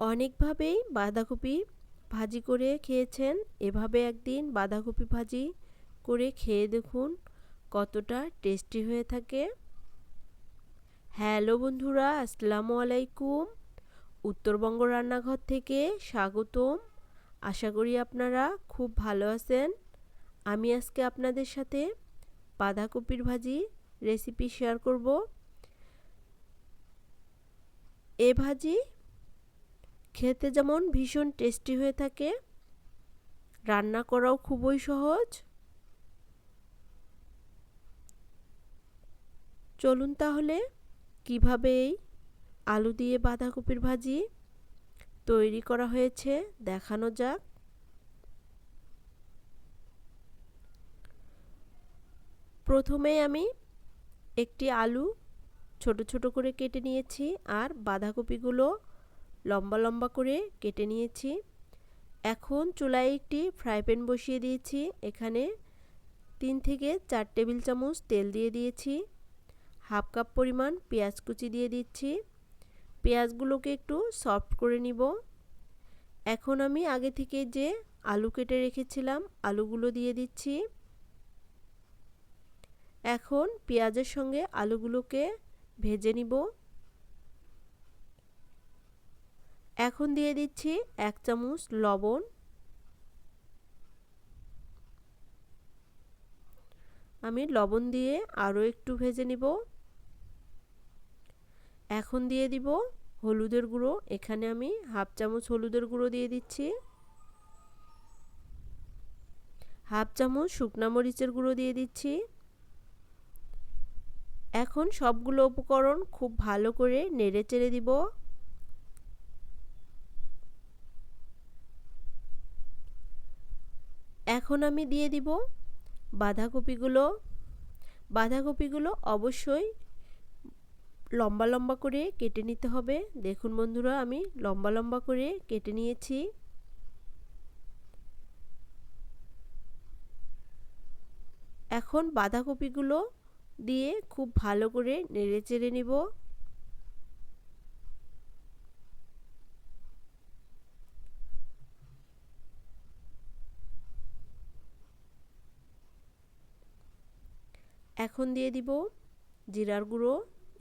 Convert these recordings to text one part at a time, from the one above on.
অনেকভাবেই বাঁধাকপি ভাজি করে খেয়েছেন। এভাবে একদিন বাঁধাকপি ভাজি করে খেয়ে দেখুন কতটা টেস্টি হয়ে থাকে। হ্যালো বন্ধুরা, আসসালামু আলাইকুম। উত্তরবঙ্গ রান্নাঘর থেকে স্বাগতম। আশা করি আপনারা খুব ভালো আছেন। আমি আজকে আপনাদের সাথে বাঁধাকপির ভাজি রেসিপি শেয়ার করব। এ ভাজি খেতে যেমন ভীষণ টেস্টি হয়ে থাকে, রান্না করাও খুবই সহজ। চলুন তাহলে কীভাবে এই আলু দিয়ে বাঁধাকপির ভাজি তৈরি করা হয়েছে দেখানো যাক। প্রথমে আমি একটি আলু ছোট ছোট করে কেটে নিয়েছি আর বাঁধাকপিগুলো লম্বা লম্বা করে কেটে নিয়েছি। এখন চুলায় একটি ফ্রাই প্যান বসিয়ে দিয়েছি। এখানে তিন থেকে চার টেবিল চামচ তেল দিয়ে দিয়েছি। হাফ কাপ পরিমাণ পেঁয়াজ কুচি দিয়ে দিচ্ছি। পেঁয়াজগুলোকে একটু সফট করে নিব। এখন আমি আগে থেকে যে আলু কেটে রেখেছিলাম, আলুগুলো দিয়ে দিচ্ছি। এখন পেঁয়াজের সঙ্গে আলুগুলোকে ভেজে নিব। এখন দিয়ে দিচ্ছি এক চামচ লবণ। আমি লবণ দিয়ে আরও একটু ভেজে নিব। এখন দিয়ে দিব হলুদের গুঁড়ো। এখানে আমি হাফ চামচ হলুদের গুঁড়ো দিয়ে দিচ্ছি। হাফ চামচ শুকনা মরিচের গুঁড়ো দিয়ে দিচ্ছি। এখন সবগুলো উপকরণ খুব ভালো করে নেড়ে চেড়ে দিব। এখন আমি দিয়ে দিব বাঁধাকপিগুলো। বাঁধাকপিগুলো অবশ্যই লম্বা লম্বা করে কেটে নিতে হবে। দেখুন বন্ধুরা, আমি লম্বা লম্বা করে কেটে নিয়েছি। এখন বাঁধাকপিগুলো দিয়ে খুব ভালো করে নেড়ে চেড়ে নিব। এখন দিয়ে দিব জিরার গুঁড়ো।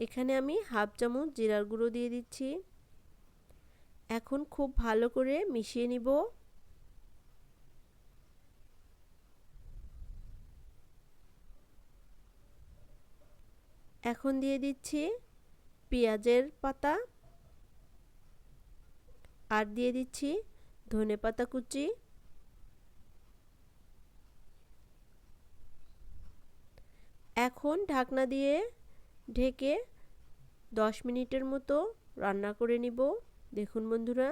এখানে আমি হাফ চামচ জিরার গুঁড়ো দিয়ে দিচ্ছি। এখন খুব ভালো করে মিশিয়ে নিব। এখন দিয়ে দিচ্ছি পেঁয়াজের পাতা। আর দিয়ে দিচ্ছি ধনে পাতা কুচি। এখন ঢাকনা দিয়ে ঢেকে দশ মিনিটের মতো রান্না করে নিব। দেখুন বন্ধুরা,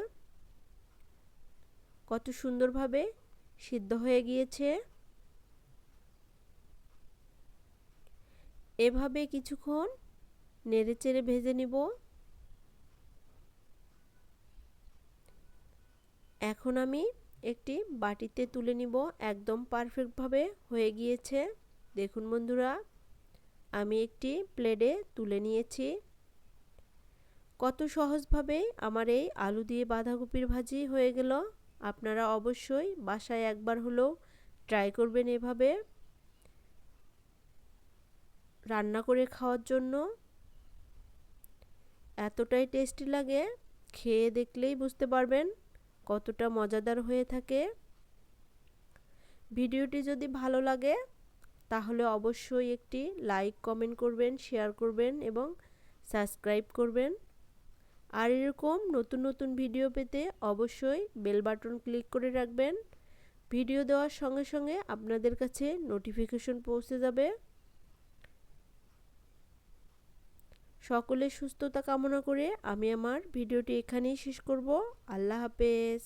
কত সুন্দরভাবে সিদ্ধ হয়ে গিয়েছে। এভাবে কিছুক্ষণ নেড়ে চেড়ে ভেজে নিব। এখন আমি একটি বাটিতে তুলে নিব। একদম পারফেক্টভাবে হয়ে গিয়েছে। দেখুন বন্ধুরা আমি একটি প্লেটে তুলে নিয়েছি। কত সহজভাবে আমার এই আলু দিয়ে বাঁধাকপির ভাজি হয়ে গেল। আপনারা অবশ্যই বাসায় একবার হলেও ট্রাই করবেন এভাবে। রান্না করে খাওয়ার জন্য। এতটাই টেস্টি লাগে, খেয়ে দেখলেই বুঝতে পারবেন কতটা মজাদার হয়ে থাকে। ভিডিওটি যদি ভালো লাগে তাহলে অবশ্যই একটি লাইক কমেন্ট করবেন শেয়ার করবেন এবং সাবস্ক্রাইব করবেন। আর এরকম নতুন নতুন ভিডিও পেতে অবশ্যই বেল বাটন ক্লিক করে রাখবেন। ভিডিও দেওয়ার সঙ্গে সঙ্গে আপনাদের কাছে নোটিফিকেশন পৌঁছে যাবে। সকলের সুস্থতা কামনা করে আমি আমার ভিডিওটি এখানেই শেষ করব। আল্লাহ হাফেজ।